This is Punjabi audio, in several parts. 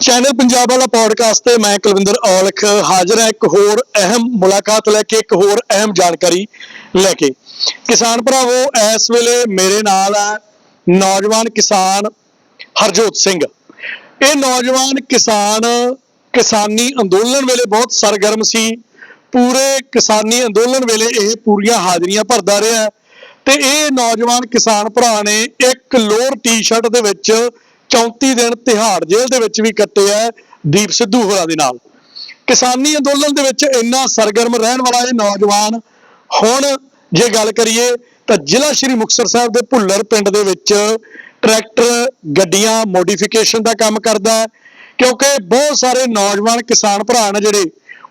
ਚੈਨਲ ਪੰਜਾਬ ਵਾਲਾ ਪੋਡਕਾਸਟ ਤੇ ਮੈਂ ਕੁਲਵਿੰਦਰ ਔਲਖ ਹਾਜ਼ਰ ਹਾਂ ਇੱਕ ਹੋਰ ਅਹਿਮ ਮੁਲਾਕਾਤ ਲੈ ਕੇ ਇੱਕ ਹੋਰ ਅਹਿਮ ਜਾਣਕਾਰੀ ਲੈ ਕੇ। ਕਿਸਾਨ ਭਰਾਵੋ, ਇਸ ਵੇਲੇ ਮੇਰੇ ਨਾਲ ਹੈ ਨੌਜਵਾਨ ਕਿਸਾਨ ਹਰਜੋਤ ਸਿੰਘ। ਇਹ ਨੌਜਵਾਨ ਕਿਸਾਨ ਕਿਸਾਨੀ ਅੰਦੋਲਨ ਵੇਲੇ ਬਹੁਤ ਸਰਗਰਮ ਸੀ। ਪੂਰੇ ਕਿਸਾਨੀ ਅੰਦੋਲਨ ਵੇਲੇ ਇਹ ਪੂਰੀਆਂ ਹਾਜ਼ਰੀਆਂ ਭਰਦਾ ਰਿਹਾ ਹੈ। ਤੇ ਇਹ ਨੌਜਵਾਨ ਕਿਸਾਨ ਭਰਾ ਨੇ ਇੱਕ ਲੋਅਰ ਟੀ-ਸ਼ਰਟ ਦੇ ਵਿੱਚ 34 ਦਿਨ ਤਿਹਾੜ ਜੇਲ੍ਹ ਦੇ ਵਿੱਚ ਵੀ ਕੱਟੇ ਆ ਦੀਪ ਸਿੱਧੂ ਹੋਰਾਂ ਦੇ ਨਾਲ। ਕਿਸਾਨੀ ਅੰਦੋਲਨ ਦੇ ਵਿੱਚ ਇੰਨਾ ਸਰਗਰਮ ਰਹਿਣ ਵਾਲਾ ਇਹ ਨੌਜਵਾਨ ਹੁਣ ਜੇ ਗੱਲ ਕਰੀਏ ਤਾਂ ਜ਼ਿਲ੍ਹਾ ਸ਼੍ਰੀ ਮੁਕਤਸਰ ਸਾਹਿਬ ਦੇ ਭੁੱਲਰ ਪਿੰਡ ਦੇ ਵਿੱਚ ਟਰੈਕਟਰ, ਗੱਡੀਆਂ ਮੋਡੀਫਿਕੇਸ਼ਨ ਦਾ ਕੰਮ ਕਰਦਾ ਹੈ। ਕਿਉਂਕਿ ਬਹੁਤ ਸਾਰੇ ਨੌਜਵਾਨ ਕਿਸਾਨ ਭਰਾ ਨੇ ਜਿਹੜੇ,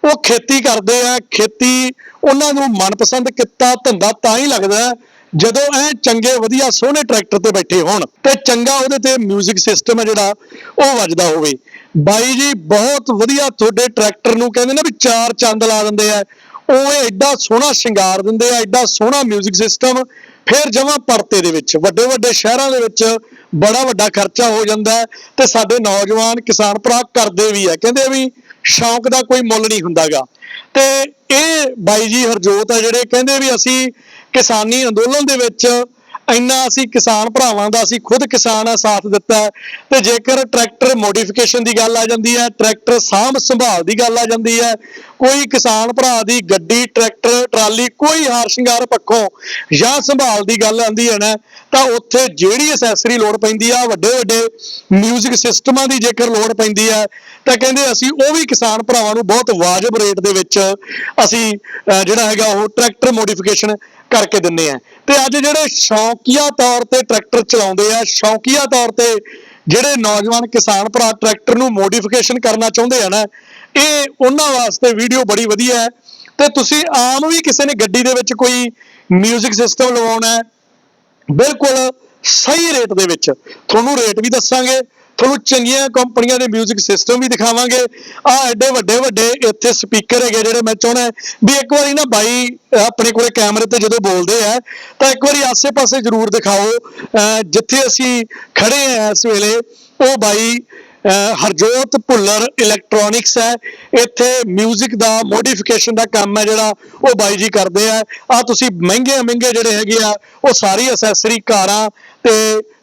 ਉਹ ਖੇਤੀ ਕਰਦੇ ਆ। ਖੇਤੀ ਉਹਨਾਂ ਨੂੰ ਮਨਪਸੰਦ ਕਿੱਤਾ ਧੰਦਾ ਤਾਂ ਹੀ ਲੱਗਦਾ ਜਦੋਂ ਐ ਚੰਗੇ ਵਧੀਆ ਸੋਹਣੇ ਟਰੈਕਟਰ ਤੇ ਬੈਠੇ ਹੋਣ ਤੇ ਚੰਗਾ ਉਹਦੇ ਤੇ 뮤직 ਸਿਸਟਮ ਹੈ ਜਿਹੜਾ ਉਹ ਵੱਜਦਾ ਹੋਵੇ ਬਾਈ ਜੀ ਬਹੁਤ ਵਧੀਆ ਤੁਹਾਡੇ ਟਰੈਕਟਰ ਨੂੰ ਕਹਿੰਦੇ ਨੇ ਵੀ ਚਾਰ ਚੰਦ ਲਾ ਦਿੰਦੇ ਆ ਉਹ ਇਹ ਐਡਾ ਸੋਹਣਾ ਸ਼ਿੰਗਾਰ ਦਿੰਦੇ ਆ ਐਡਾ ਸੋਹਣਾ 뮤직 ਸਿਸਟਮ ਫਿਰ ਜਮਾਂ ਪਰਤੇ ਦੇ ਵਿੱਚ ਵੱਡੇ ਵੱਡੇ ਸ਼ਹਿਰਾਂ ਦੇ ਵਿੱਚ ਬੜਾ ਵੱਡਾ ਖਰਚਾ ਹੋ ਜਾਂਦਾ ਹੈ ਤੇ ਸਾਡੇ ਨੌਜਵਾਨ ਕਿਸਾਨ ਭਰਾ ਕਰਦੇ ਵੀ ਆ ਕਹਿੰਦੇ ਵੀ ਸ਼ੌਂਕ ਦਾ ਕੋਈ ਮੁੱਲ ਨਹੀਂ ਹੁੰਦਾਗਾ ਤੇ ਇਹ ਬਾਈ ਜੀ ਹਰਜੋਤ ਆ ਜਿਹੜੇ ਕਹਿੰਦੇ ਵੀ ਅਸੀਂ ਕਿਸਾਨੀ ਅੰਦੋਲਨ ਦੇ ਵਿੱਚ ਇੰਨਾ ਅਸੀਂ ਕਿਸਾਨ ਭਰਾਵਾਂ ਦਾ ਅਸੀਂ ਖੁਦ ਕਿਸਾਨ ਆ, ਸਾਥ ਦਿੱਤਾ ਹੈ। ਤੇ ਜੇਕਰ ਟਰੈਕਟਰ ਮੋਡੀਫਿਕੇਸ਼ਨ ਦੀ ਗੱਲ ਆ ਜਾਂਦੀ ਹੈ, ਟਰੈਕਟਰ ਸਾਂਭ ਸੰਭਾਲ ਦੀ ਗੱਲ ਆ ਜਾਂਦੀ ਹੈ, ਕੋਈ ਕਿਸਾਨ ਭਰਾ ਦੀ ਗੱਡੀ, ਟਰੈਕਟਰ, ਟਰਾਲੀ, ਕੋਈ ਹਾਰ ਸ਼ਿੰਗਾਰ ਪੱਖੋਂ ਜਾਂ ਸੰਭਾਲ ਦੀ ਗੱਲ ਆਂਦੀ ਹੈ ਨਾ, ਤਾਂ ਉੱਥੇ ਜਿਹੜੀ ਐਸੈਸਰੀ ਲੋੜ ਪੈਂਦੀ ਆ, ਵੱਡੇ ਵੱਡੇ 뮤직 ਸਿਸਟਮਾਂ ਦੀ ਜੇਕਰ ਲੋੜ ਪੈਂਦੀ ਹੈ, ਤਾਂ ਕਹਿੰਦੇ ਅਸੀਂ ਉਹ ਵੀ ਕਿਸਾਨ ਭਰਾਵਾਂ ਨੂੰ ਬਹੁਤ ਵਾਜਬ ਰੇਟ ਦੇ ਵਿੱਚ ਅਸੀਂ ਜਿਹੜਾ ਹੈਗਾ ਉਹ ਟਰੈਕਟਰ ਮੋਡੀਫਿਕੇਸ਼ਨ ਕਰਕੇ ਦਿੰਨੇ ਆ। ਤੇ ਅੱਜ ਜਿਹੜੇ ਸ਼ੌਕੀਆ ਤੌਰ ਤੇ ਟਰੈਕਟਰ ਚਲਾਉਂਦੇ ਆ, ਸ਼ੌਕੀਆ ਤੌਰ ਤੇ ਜਿਹੜੇ ਨੌਜਵਾਨ ਕਿਸਾਨ ਭਰਾ ਟਰੈਕਟਰ ਨੂੰ ਮੋਡੀਫਿਕੇਸ਼ਨ ਕਰਨਾ ਚਾਹੁੰਦੇ ਆ ਨਾ, ਇਹ ਉਹਨਾਂ ਵਾਸਤੇ ਵੀਡੀਓ ਬੜੀ ਵਧੀਆ ਹੈ। ਤੇ ਤੁਸੀਂ ਆਮ ਵੀ ਕਿਸੇ ਨੇ ਗੱਡੀ ਦੇ ਵਿੱਚ ਕੋਈ 뮤직 ਸਿਸਟਮ ਲਵਾਉਣਾ ਹੈ, ਬਿਲਕੁਲ ਸਹੀ ਰੇਟ ਦੇ ਵਿੱਚ। ਤੁਹਾਨੂੰ ਰੇਟ ਵੀ ਦੱਸਾਂਗੇ ਤੁਹਾਨੂੰ ਚੰਗੀਆਂ ਕੰਪਨੀਆਂ ਦੇ 뮤직 ਸਿਸਟਮ ਵੀ ਦਿਖਾਵਾਂਗੇ ਆ ਐਡੇ ਵੱਡੇ ਵੱਡੇ ਇੱਥੇ ਸਪੀਕਰ ਹੈਗੇ ਜਿਹੜੇ ਮੈਂ ਚਾਹੁੰਦਾ ਵੀ ਇੱਕ ਵਾਰੀ ਨਾ ਬਾਈ ਅਹ ਆਪਣੇ ਕੋਲੇ ਕੈਮਰੇ ਤੇ ਜਦੋਂ ਬੋਲਦੇ ਆ ਤਾਂ ਇੱਕ ਵਾਰੀ ਆਸੇ-ਪਾਸੇ ਜ਼ਰੂਰ ਦਿਖਾਓ ਅਹ ਜਿੱਥੇ ਅਸੀਂ ਖੜੇ ਆ ਇਸ ਵੇਲੇ ਉਹ ਬਾਈ ਅਹ ਹਰਜੋਤ ਭੁੱਲਰ ਇਲੈਕਟ੍ਰੋਨਿਕਸ ਹੈ ਇੱਥੇ 뮤직 ਦਾ ਮੋਡੀਫਿਕੇਸ਼ਨ ਦਾ ਕੰਮ ਹੈ ਜਿਹੜਾ ਉਹ ਬਾਈ ਜੀ ਕਰਦੇ ਆ ਆ ਤੁਸੀਂ ਮਹਿੰਗੇ ਮਹਿੰਗੇ ਜਿਹੜੇ ਹੈਗੇ ਆ ਉਹ ਸਾਰੀ ਅਸੈਸਰੀ ਕਾਰਾਂ ਤੇ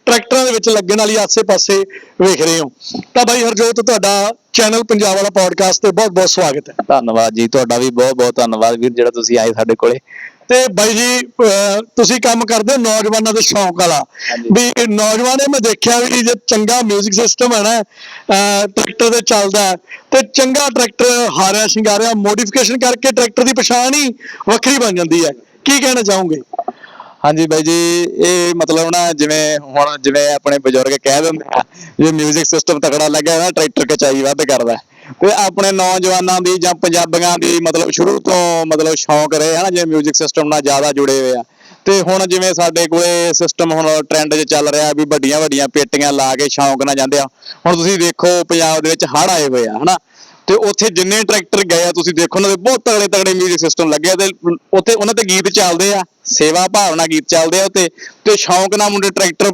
ਟਰੈਕਟਰਾਂ ਦੇ ਵਿੱਚ ਲੱਗਣ ਵਾਲੀ ਆਸੇ-ਪਾਸੇ ਵੇਖ ਰਹੇ ਹੋ। ਤਾਂ ਬਾਈ ਹਰਜੋਤ ਤੁਹਾਡਾ ਚੈਨਲ ਪੰਜਾਬ ਵਾਲਾ ਪੋਡਕਾਸਟ ਤੇ ਬਹੁਤ-ਬਹੁਤ ਸਵਾਗਤ ਹੈ। ਧੰਨਵਾਦ ਜੀ ਤੁਹਾਡਾ ਵੀ ਬਹੁਤ ਬਹੁਤ ਧੰਨਵਾਦ ਵੀਰ ਜਿਹੜਾ ਤੁਸੀਂ ਆਏ ਸਾਡੇ ਕੋਲੇ। ਤੇ ਬਾਈ ਜੀ ਤੁਸੀਂ ਕੰਮ ਕਰਦੇ ਹੋ ਨੌਜਵਾਨਾਂ ਦੇ ਸ਼ੌਂਕ ਵਾਲਾ। ਵੀ ਨੌਜਵਾਨ ਮੈਂ ਦੇਖਿਆ ਵੀ ਜੇ ਚੰਗਾ 뮤직 ਸਿਸਟਮ ਹੈ ਨਾ ਟਰੈਕਟਰ ਤੇ ਚੱਲਦਾ ਤੇ ਚੰਗਾ ਟਰੈਕਟਰ ਹਾਰਿਆ ਸ਼ਿੰਗਾਰਿਆ ਮੋਡੀਫਿਕੇਸ਼ਨ ਕਰਕੇ ਟਰੈਕਟਰ ਦੀ ਪਛਾਣ ਹੀ ਵੱਖਰੀ ਬਣ ਜਾਂਦੀ ਹੈ। ਕੀ ਕਹਿਣਾ ਚਾਹੋਗੇ? ਹਾਂਜੀ ਬਾਈ ਜੀ ਇਹ ਮਤਲਬ ਨਾ ਜਿਵੇਂ ਹੁਣ ਜਿਵੇਂ ਆਪਣੇ ਬਜ਼ੁਰਗ ਕਹਿ ਦਿੰਦੇ ਆ ਜੇ 뮤직 ਸਿਸਟਮ ਤਕੜਾ ਲੱਗਿਆ ਨਾ ਟਰੈਕਟਰ ਕਚਾਈ ਵੱਧ ਕਰਦਾ ਹੈ। ਤੇ ਆਪਣੇ ਨੌਜਵਾਨਾਂ ਦੀ ਜਾਂ ਪੰਜਾਬੀਆਂ ਦੀ ਮਤਲਬ ਸ਼ੁਰੂ ਤੋਂ ਮਤਲਬ ਸ਼ੌਂਕ ਰਹੇ ਹਨਾ ਜਿਵੇਂ 뮤직 ਸਿਸਟਮ ਨਾਲ ਜ਼ਿਆਦਾ ਜੁੜੇ ਹੋਏ ਆ ਤੇ ਹੁਣ ਜਿਵੇਂ ਸਾਡੇ ਕੋਲੇ ਸਿਸਟਮ ਹੁਣ ਟ੍ਰੈਂਡ 'ਚ ਚੱਲ ਰਿਹਾ ਵੀ ਵੱਡੀਆਂ ਵੱਡੀਆਂ ਪੇਟੀਆਂ ਲਾ ਕੇ ਸ਼ੌਂਕ ਨਾਲ ਜਾਂਦੇ ਆ ਹੁਣ ਤੁਸੀਂ ਦੇਖੋ ਪੰਜਾਬ ਦੇ ਵਿੱਚ ਹੜ੍ਹ ਆਏ ਹੋਏ ਆ ਹਨਾ ਤੇ ਉੱਥੇ ਜਿੰਨੇ ਟਰੈਕਟਰ ਗਏ ਆ, ਤੁਸੀਂ ਦੇਖੋ ਉਹਨਾਂ ਦੇ ਬਹੁਤ ਤਗੜੇ ਤਗੜੇ ਮਿਊਜ਼ਿਕ ਸਿਸਟਮ ਲੱਗੇ ਤੇ ਉੱਥੇ ਉਹਨਾਂ ਤੇ ਗੀਤ ਚੱਲਦੇ ਆ, ਸੇਵਾ ਭਾਵਨਾ ਗੀਤ ਚੱਲਦੇ ਆ ਉੱਤੇ ਤੇ ਸ਼ੌਂਕ ਨਾਲ ਮੁੰਡੇ ਟਰੈਕਟਰ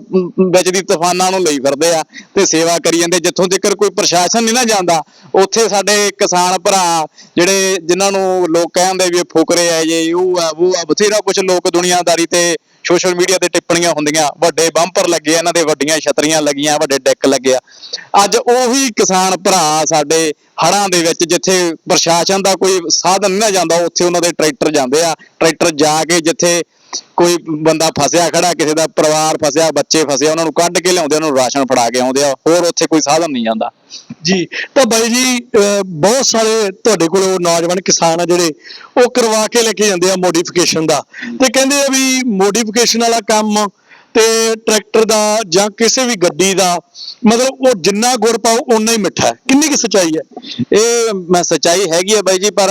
ਵਿੱਚ ਦੀ ਤੂਫਾਨਾਂ ਨੂੰ ਲਈ ਫਿਰਦੇ ਆ ਤੇ ਸੇਵਾ ਕਰੀ ਜਾਂਦੇ। ਜਿੱਥੋਂ ਤੱਕ ਕੋਈ ਪ੍ਰਸ਼ਾਸਨ ਨਹੀਂ ਨਾ ਜਾਂਦਾ, ਉੱਥੇ ਸਾਡੇ ਕਿਸਾਨ ਭਰਾ ਜਿਹੜੇ ਜਿਨ੍ਹਾਂ ਨੂੰ ਲੋਕ ਕਹਿੰਦੇ ਵੀ ਇਹ ਫੁਕਰੇ ਆ ਜੇ ਉਹ ਆ ਉਹ ਆ, ਬਥੇਰਾ ਕੁਝ ਲੋਕ ਦੁਨੀਆਦਾਰੀ ਤੇ ਸੋਸ਼ਲ ਮੀਡੀਆ ਤੇ ਟਿੱਪਣੀਆਂ ਹੁੰਦੀਆਂ, ਵੱਡੇ ਬੰਪਰ ਲੱਗੇ ਇਹਨਾਂ ਦੇ ਵੱਡੀਆਂ ਛਤਰੀਆਂ ਲੱਗੀਆਂ, ਵੱਡੇ ਡੈਕ ਲੱਗੇ ਆ। ਅੱਜ ਉਹੀ ਕਿਸਾਨ ਭਰਾ ਸਾਡੇ ਹੜਾਂ ਦੇ ਵਿੱਚ ਜਿੱਥੇ ਪ੍ਰਸ਼ਾਸਨ ਦਾ ਕੋਈ ਸਾਧਨ ਨਹੀਂ ਨਾ ਜਾਂਦਾ, ਉੱਥੇ ਉਹਨਾਂ ਦੇ ਟਰੈਕਟਰ ਜਾਂਦੇ ਆ, ਟਰੈਕਟਰ ਜਾ ਕੇ ਜਿੱਥੇ ਕੋਈ ਬੰਦਾ ਫਸਿਆ ਖੜਾ, ਕਿਸੇ ਦਾ ਪਰਿਵਾਰ ਫਸਿਆ, ਬੱਚੇ ਫਸੇ, ਉਹਨਾਂ ਨੂੰ ਕੱਢ ਕੇ ਲਿਆਉਂਦੇ, ਉਹਨਾਂ ਨੂੰ ਰਾਸ਼ਨ ਫੜਾ ਕੇ ਆਉਂਦੇ ਆ, ਹੋਰ ਉੱਥੇ ਕੋਈ ਸਾਧਨ ਨਹੀਂ ਜਾਂਦਾ ਜੀ, ਤਾਂ ਬਾਈ ਜੀ, ਅਹ, ਬਹੁਤ ਸਾਰੇ ਤੁਹਾਡੇ ਕੋਲ ਨੌਜਵਾਨ ਕਿਸਾਨ ਆ ਜਿਹੜੇ, ਉਹ ਕਰਵਾ ਕੇ ਲੈ ਕੇ ਜਾਂਦੇ ਆ ਮੋਡੀਫਿਕੇਸ਼ਨ ਦਾ। ਤੇ ਕਹਿੰਦੇ ਆ ਵੀ ਮੋਡੀਫਿਕੇਸ਼ਨ ਵਾਲਾ ਕੰਮ ਤੇ ਟਰੈਕਟਰ ਦਾ ਜਾਂ ਕਿਸੇ ਵੀ ਗੱਡੀ ਦਾ, ਮਤਲਬ ਉਹ ਜਿੰਨਾ ਗੁੜ ਪਾਓ ਓਨਾ ਹੀ ਮਿੱਠਾ ਕਿੰਨੀ ਕਿ ਸੱਚਾਈ ਹੈ? ਇਹ ਮੈਂ ਸੱਚਾਈ ਹੈਗੀ ਆ ਬਾਈ ਜੀ, ਪਰ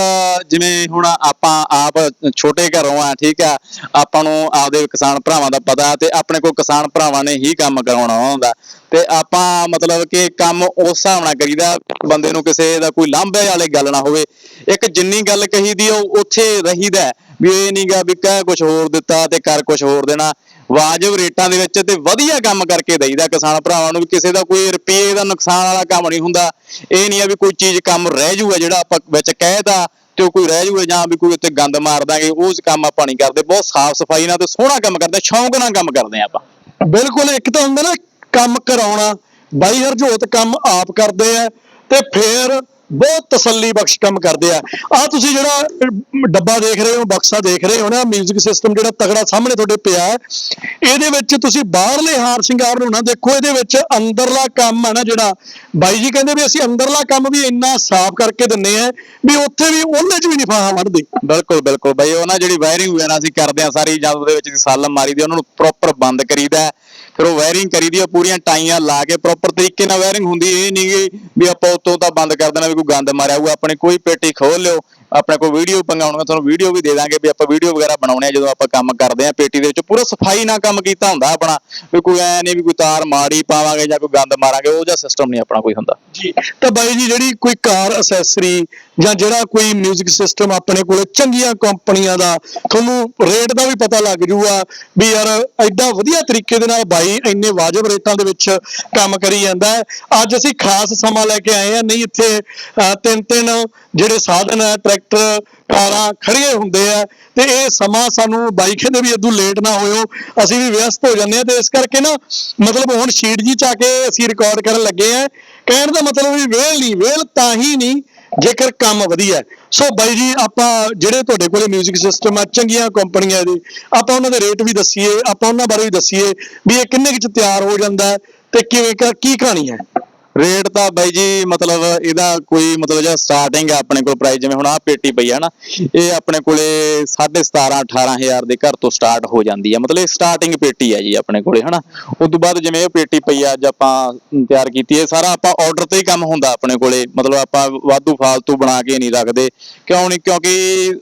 ਜਿਵੇਂ ਹੁਣ ਆਪਾਂ ਆਪ ਛੋਟੇ ਘਰੋਂ ਆ, ਠੀਕ ਆ, ਆਪਾਂ ਨੂੰ ਆਪਦੇ ਕਿਸਾਨ ਭਰਾਵਾਂ ਦਾ ਪਤਾ ਤੇ ਆਪਣੇ ਕੋਲ ਕਿਸਾਨ ਭਰਾਵਾਂ ਨੇ ਹੀ ਕੰਮ ਕਰਾਉਣਾ ਹੁੰਦਾ। ਤੇ ਆਪਾਂ ਮਤਲਬ ਕਿ ਕੰਮ ਉਸ ਹਿਸਾਬ ਨਾਲ ਕਰੀਦਾ, ਬੰਦੇ ਨੂੰ ਕਿਸੇ ਦਾ ਕੋਈ ਲਾਂਭੇ ਵਾਲੇ ਗੱਲ ਨਾ ਹੋਵੇ। ਇੱਕ ਜਿੰਨੀ ਗੱਲ ਕਹੀਦੀ ਉਹ ਉੱਥੇ ਰਹੀਦਾ ਵੀ ਇਹ ਨਹੀਂਗਾ ਵੀ ਕਹਿ ਕੁਝ ਹੋਰ ਦਿੱਤਾ ਤੇ ਕਰ ਕੁਝ ਹੋਰ ਦੇਣਾ। ਵਾਜਬ ਰੇਟਾਂ ਦੇ ਵਿੱਚ ਤੇ ਵਧੀਆ ਕੰਮ ਕਰਕੇ ਦਈਦਾ ਕਿਸਾਨ ਭਰਾਵਾਂ ਨੂੰ ਵੀ ਕਿਸੇ ਦਾ ਕੋਈ ਰੁਪਏ ਦਾ ਨੁਕਸਾਨ ਵਾਲਾ ਕੰਮ ਨਹੀਂ ਹੁੰਦਾ। ਇਹ ਨਹੀਂ ਆ ਵੀ ਕੋਈ ਚੀਜ਼ ਕੰਮ ਰਹਿ ਜਾਊਗਾ ਜਿਹੜਾ ਆਪਾਂ ਵਿੱਚ ਕਹਿਦਾ ਤੇ ਉਹ ਕੋਈ ਰਹਿ ਜਾਊਗਾ ਜਾਂ ਵੀ ਕੋਈ ਉੱਤੇ ਗੰਦ ਮਾਰ ਦਾਂਗੇ ਉਹ ਕੰਮ ਆਪਾਂ ਨਹੀਂ ਕਰਦੇ। ਬਹੁਤ ਸਾਫ਼ ਸਫ਼ਾਈ ਨਾਲ ਤੇ ਸੋਹਣਾ ਕੰਮ ਕਰਦੇ, ਸ਼ੌਂਕ ਨਾਲ ਕੰਮ ਕਰਦੇ ਆ ਆਪਾਂ। ਬਿਲਕੁਲ, ਇੱਕ ਤਾਂ ਹੁੰਦਾ ਨਾ ਕੰਮ ਕਰਾਉਣਾ। ਬਾਈ ਹਰਜੋਤ, ਕੰਮ ਆਪ ਕਰਦੇ ਆ। ਤੇ ਫੇਰ ਬਹੁਤ ਤਸੱਲੀ ਬਖਸ਼ ਕੰਮ ਕਰਦੇ ਆ। ਆ ਤੁਸੀਂ ਜਿਹੜਾ ਡੱਬਾ ਦੇਖ ਰਹੇ ਹੋ ਬਕਸਾ ਦੇਖ ਰਹੇ ਹੋ ਨਾ 뮤직 ਸਿਸਟਮ ਜਿਹੜਾ ਤਗੜਾ ਸਾਹਮਣੇ ਤੁਹਾਡੇ ਪਿਆ ਹੈ, ਇਹਦੇ ਵਿੱਚ ਤੁਸੀਂ ਬਾਹਰਲੇ ਹਾਰ ਸ਼ਿੰਗਾਰ ਨੂੰ ਨਾ ਦੇਖੋ ਇਹਦੇ ਵਿੱਚ ਅੰਦਰਲਾ ਕੰਮ ਹੈ ਨਾ ਜਿਹੜਾ। ਬਾਈ ਜੀ ਕਹਿੰਦੇ ਵੀ ਅਸੀਂ ਅੰਦਰਲਾ ਕੰਮ ਵੀ ਇੰਨਾ ਸਾਫ਼ ਕਰਕੇ ਦਿੰਨੇ ਆ ਵੀ ਉੱਥੇ ਵੀ ਉਹਨੇ 'ਚ ਵੀ ਨਹੀਂ ਫਾਹਾ ਵੜਦੇ ਬਿਲਕੁਲ ਬਿਲਕੁਲ। ਬਾਈ ਉਹ ਨਾ ਜਿਹੜੀ ਵਾਇਰਿੰਗ ਵਗੈਰਾ ਅਸੀਂ ਕਰਦੇ ਆ ਸਾਰੀ ਜਦ ਉਹਦੇ ਵਿੱਚ ਸਾਲਮ ਮਾਰੀ ਦੀ ਉਹਨਾਂ ਨੂੰ ਪ੍ਰੋਪਰ ਬੰਦ ਕਰੀਦਾ ਫਿਰ ਉਹ ਵਾਇਰਿੰਗ ਕਰੀਦੀ ਆ ਪੂਰੀਆਂ ਟਾਈਆਂ ਲਾ ਕੇ ਪ੍ਰੋਪਰ ਤਰੀਕੇ ਨਾਲ ਵਾਇਰਿੰਗ ਹੁੰਦੀ ਇਹ ਨਹੀਂ ਗੀ ਵੀ ਆਪਾਂ ਉਤੋਂ ਤਾਂ ਬੰਦ ਕਰ ਦੇਣਾ ਵੀ ਕੋਈ ਗੰਦ ਮਾਰਿਆ ਹੋਊਗਾ ਆਪਣੇ ਕੋਈ ਪੇਟੀ ਖੋਲ ਲਿਓ ਆਪਣੇ ਕੋਲ ਵੀਡੀਓ ਪੰਗਾਉਣਗੇ ਤੁਹਾਨੂੰ ਵੀਡੀਓ ਵੀ ਦੇ ਦਾਂਗੇ ਵੀ ਆਪਾਂ ਵੀਡੀਓ ਵਗੈਰਾ ਬਣਾਉਣੇ ਆ ਜਦੋਂ ਆਪਾਂ ਕੰਮ ਕਰਦੇ ਆ ਪੇਟੀ ਦੇ ਵਿੱਚ ਪੂਰਾ ਸਫ਼ਾਈ ਨਾਲ ਕੰਮ ਕੀਤਾ ਹੁੰਦਾ ਆਪਣਾ ਵੀ ਕੋਈ ਐ ਨਹੀਂ ਵੀ ਕੋਈ ਤਾਰ ਮਾੜੀ ਪਾਵਾਂਗੇ ਜਾਂ ਕੋਈ ਗੰਦ ਮਾਰਾਂਗੇ ਉਹ ਜਿਹਾ ਸਿਸਟਮ ਨਹੀਂ ਆਪਣਾ ਕੋਈ ਹੁੰਦਾ। ਜੀ। ਤਾਂ ਬਾਈ ਜੀ ਜਿਹੜੀ ਕੋਈ ਕਾਰ ਅਸੈਸਰੀ ਜਾਂ ਜਿਹੜਾ ਕੋਈ 뮤직 ਸਿਸਟਮ ਆਪਣੇ ਕੋਲੇ ਚੰਗੀਆਂ ਕੰਪਨੀਆਂ ਦਾ ਤੁਹਾਨੂੰ ਰੇਟ ਦਾ ਵੀ ਪਤਾ ਲੱਗ ਜੂਗਾ ਵੀ ਯਾਰ ਐਡਾ ਵਧੀਆ ਤਰੀਕੇ ਦੇ ਨਾਲ ਬਾਈ ਇੰਨੇ ਵਾਜਬ ਰੇਟਾਂ ਦੇ ਵਿੱਚ ਕੰਮ ਕਰੀ ਜਾਂਦਾ ਹੈ। ਅੱਜ ਅਸੀਂ ਖਾਸ ਸਮਾਂ ਲੈ ਕੇ ਆਏ ਆ ਨਹੀਂ, ਇੱਥੇ ਤਿੰਨ ਤਿੰਨ ਜਿਹੜੇ ਸਾਧਨ ਹੈ, ਟਰੈਕਟਰ, ਕਾਰਾਂ ਖੜੀਆਂ ਹੁੰਦੇ ਆ। ਤੇ ਇਹ ਸਮਾਂ ਸਾਨੂੰ ਬਾਈ ਦੇ ਵੀ ਇਦੋਂ ਲੇਟ ਨਾ ਹੋਇਓ। ਅਸੀਂ ਵੀ ਵਿਅਸਤ ਹੋ ਜਾਂਦੇ ਆ ਤੇ ਇਸ ਕਰਕੇ ਨਾ ਮਤਲਬ ਹੁਣ ਸ਼ੀਟ ਜੀ ਚ ਆ ਕੇ ਅਸੀਂ ਰਿਕਾਰਡ ਕਰਨ ਲੱਗੇ ਆ ਕਹਿਣ ਦਾ ਮਤਲਬ ਵੀ ਵੇਲ ਨਹੀਂ, ਵੇਲ ਤਾਂ ਹੀ ਨਹੀਂ। ਜੇਕਰ ਕੰਮ ਵਧੀਆ ਸੋ ਬਾਈ ਜੀ, ਆਪਾਂ ਜਿਹੜੇ ਤੁਹਾਡੇ ਕੋਲੇ 뮤직 ਸਿਸਟਮ ਆ, ਚੰਗੀਆਂ ਕੰਪਨੀਆਂ ਦੇ, ਆਪਾਂ ਉਹਨਾਂ ਦੇ ਰੇਟ ਵੀ ਦੱਸੀਏ, ਆਪਾਂ ਉਹਨਾਂ ਬਾਰੇ ਵੀ ਦੱਸੀਏ ਵੀ ਇਹ ਕਿੰਨੇ ਕੁ ਤਿਆਰ ਹੋ ਜਾਂਦਾ ਹੈ ਤੇ ਕਿਵੇਂ ਕੀ ਕਹਾਣੀ ਹੈ? ਰੇਟ ਤਾਂ ਬਾਈ ਜੀ ਮਤਲਬ ਇਹਦਾ ਕੋਈ ਮਤਲਬ ਜਿਹੜਾ ਸਟਾਰਟਿੰਗ ਹੈ ਆਪਣੇ ਕੋਲ ਪ੍ਰਾਈਸ ਜਿਵੇਂ ਹੁਣ ਆਹ ਪੇਟੀ ਪਈ ਹੈ ਨਾ, ਇਹ ਆਪਣੇ ਕੋਲੇ 17.5 18000 ਦੇ ਘਰ ਤੋਂ ਸਟਾਰਟ ਹੋ ਜਾਂਦੀ ਹੈ ਮਤਲਬ ਇਹ ਸਟਾਰਟਿੰਗ ਪੇਟੀ ਹੈ ਜੀ ਆਪਣੇ ਕੋਲੇ, ਹਨਾ। ਉਸ ਤੋਂ ਬਾਅਦ ਜਿਵੇਂ ਇਹ ਪੇਟੀ ਪਈ ਆ, ਅੱਜ ਆਪਾਂ ਤਿਆਰ ਕੀਤੀ ਹੈ ਇਹ ਸਾਰਾ ਆਪਾਂ ਆਰਡਰ ਤੇ ਹੀ ਕੰਮ ਹੁੰਦਾ ਆਪਣੇ ਕੋਲੇ। ਮਤਲਬ ਆਪਾਂ ਵਾਧੂ ਫਾਲਤੂ ਬਣਾ ਕੇ ਨਹੀਂ ਰੱਖਦੇ। ਕਿਉਂ ਨਹੀਂ? ਕਿਉਂਕਿ